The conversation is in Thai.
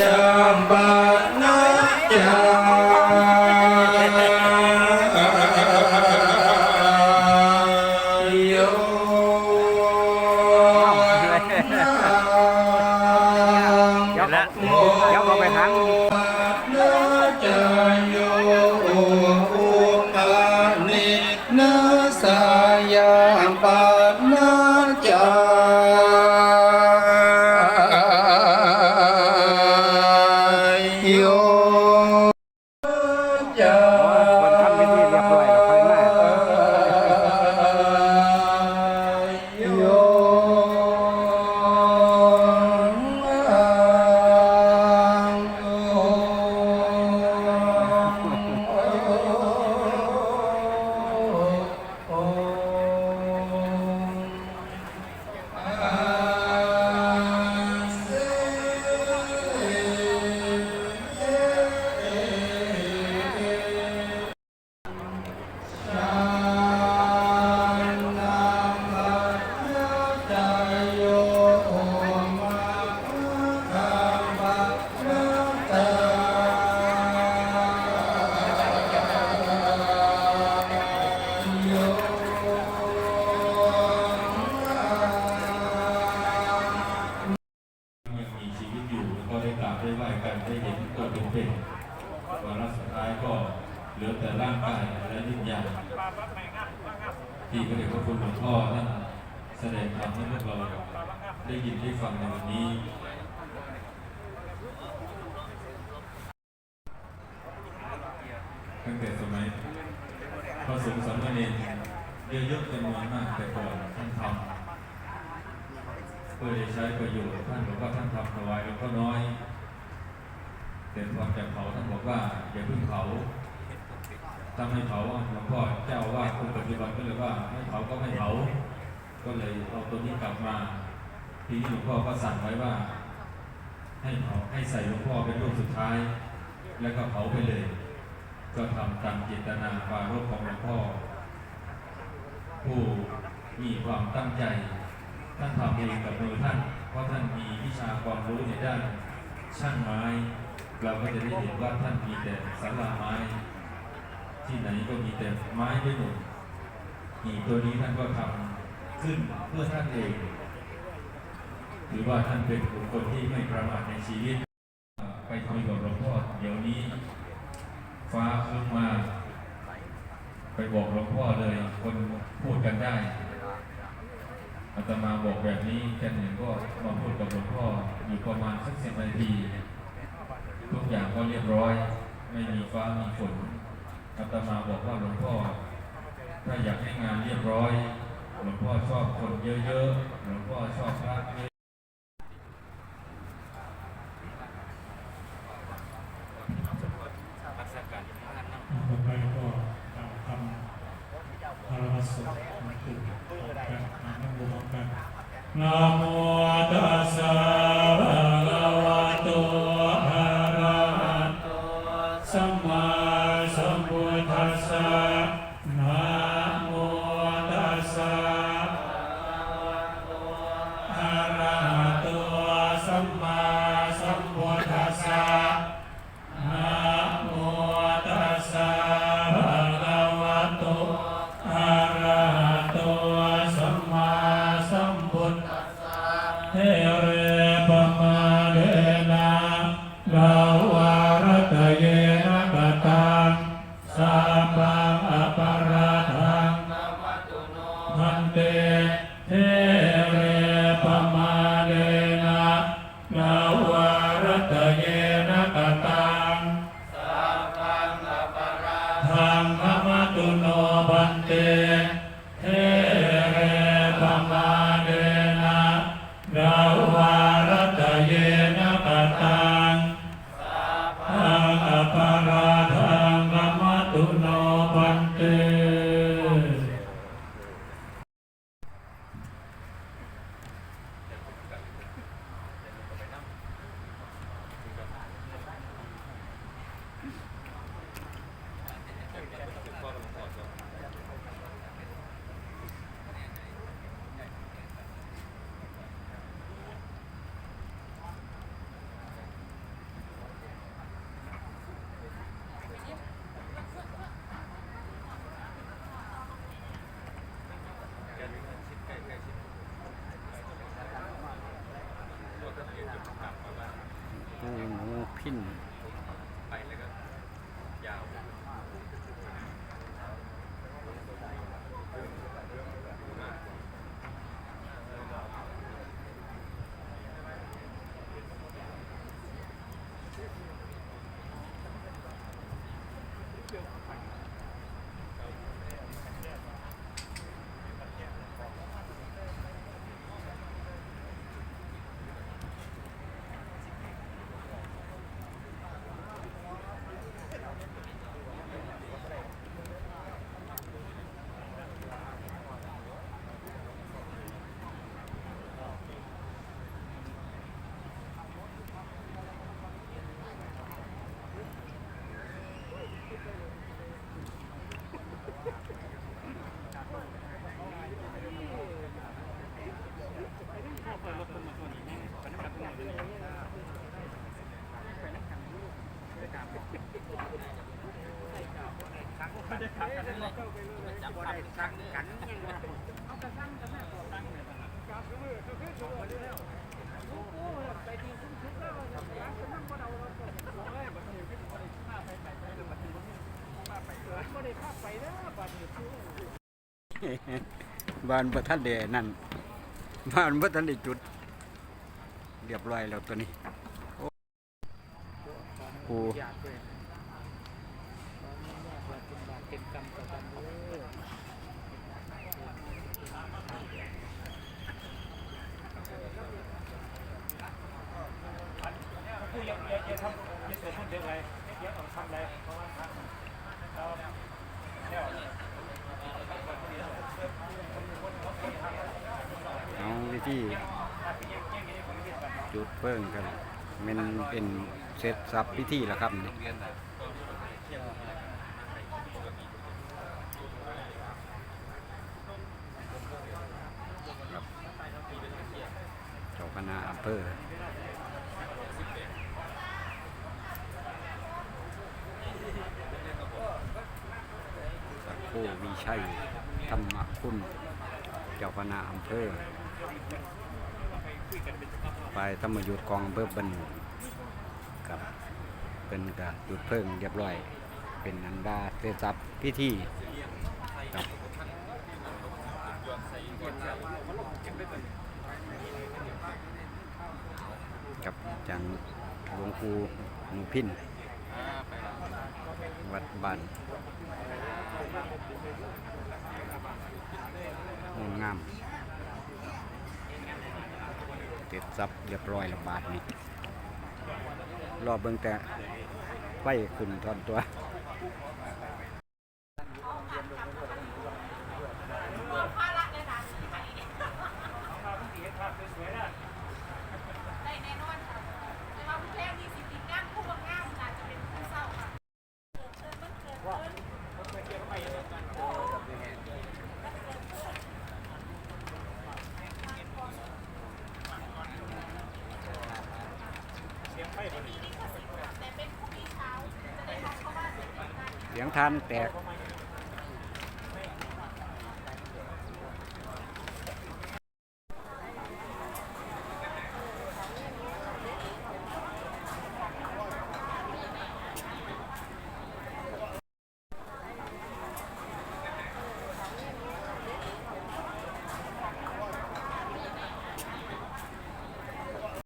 ย จ ได้ฟังในวันนี้ ตั้งแต่สมัยพระสงฆ์สามเณรเยอะๆจำนวนมากแต่ก่อนท่านทำเพื่อจะใช้ประโยชน์ท่านบอกว่าท่านทำถวายหลวงพ่อน้อยแต่พอจะเผาท่านบอกว่าอย่าเพิ่งเผาถ้าไม่เผาหลวงพ่อเจ้าว่าสคนปัจจุบันก็เลยว่าไม่เผาก็ไม่เผา ก็เลยเอาตัวนี้กลับมา ทีนี้หลวงพ่อก็สั่งไว้ว่า ให้เผาให้ใส่หลวงพ่อเป็นรูปสุดท้าย แล้วก็เผาไปเลย ก็ทำตามเจตนาปารภของหลวงพ่อ ผู้มีความตั้งใจท่านทำเองกับมือท่าน เพราะท่านมีวิชาความรู้ในด้านช่างไม้ เราก็จะได้เห็นว่าท่านมีแต่สาราไม้ ที่ไหนก็มีแต่ไม้ไปหมดหีตัวนี้ท่านก็ทำขึ้นเพื่อท่านเอง หรือว่าท่านเป็นบุคคลที่ไม่ประมาทในชีวิต ไปคุยกับหลวงพ่อเดี๋ยวนี้ ฟ้าครึ้มมา ไปบอกหลวงพ่อเลยคนพูดกันได้อาตมาบอกแบบนี้แค่หนึ่งก็มาพูดกับหลวงพ่ออยู่ประมาณสักสิบนาทีทุกอย่างก็เรียบร้อย ไม่มีฟ้ามีฝนอาตมาบอกว่าหลวงพ่อ ถ้าอยากให้งานเรียบร้อย หลวงพ่อชอบคนเยอะๆ หลวงพ่อชอบพระเยอะ ทางมะมตุโนบันเต ปูหนูพิน บ้านประทันเดนั่นบ้านประทันได้จุด เรียบร้อยแล้วตัวนี้โอ้ปู ผู้ยังยังยังทำ ยังสวมคนเดียวไรยังต้องทำอะไรเพราะว่าเราเอาวิธีจุดเพิ่งกันมันเป็นเสร็จสับพิธีแล้วครับนี่ครับเจ้าคณะอำเภอสักโค วิชัยธรรมคุณเจ้าคณะอำเภอไปธรรมยุทธกองอำเภอบันหนุกับเป็นกับจุดเพิ่งเรียบร้อย เป็นอันดาเสร็จสับพิธีครับกับจังหลวงปู่หนูพินวัดบ้าน งดงามเสร็จสับเรียบร้อยละบาทนี่รอบเบิ่งแต่ไฟขึ้นทอนตัว ได้แน่นอนค่ะแต่ว่าผู้แรกนี่สิติงานผู้บางงามน่าจะเป็นผู้เศร้าค่ะเชิญมันเกิดขึ้น แต่เป็นผู้มีเช้าจะได้ทำเพราะว่าเสียงทานแตก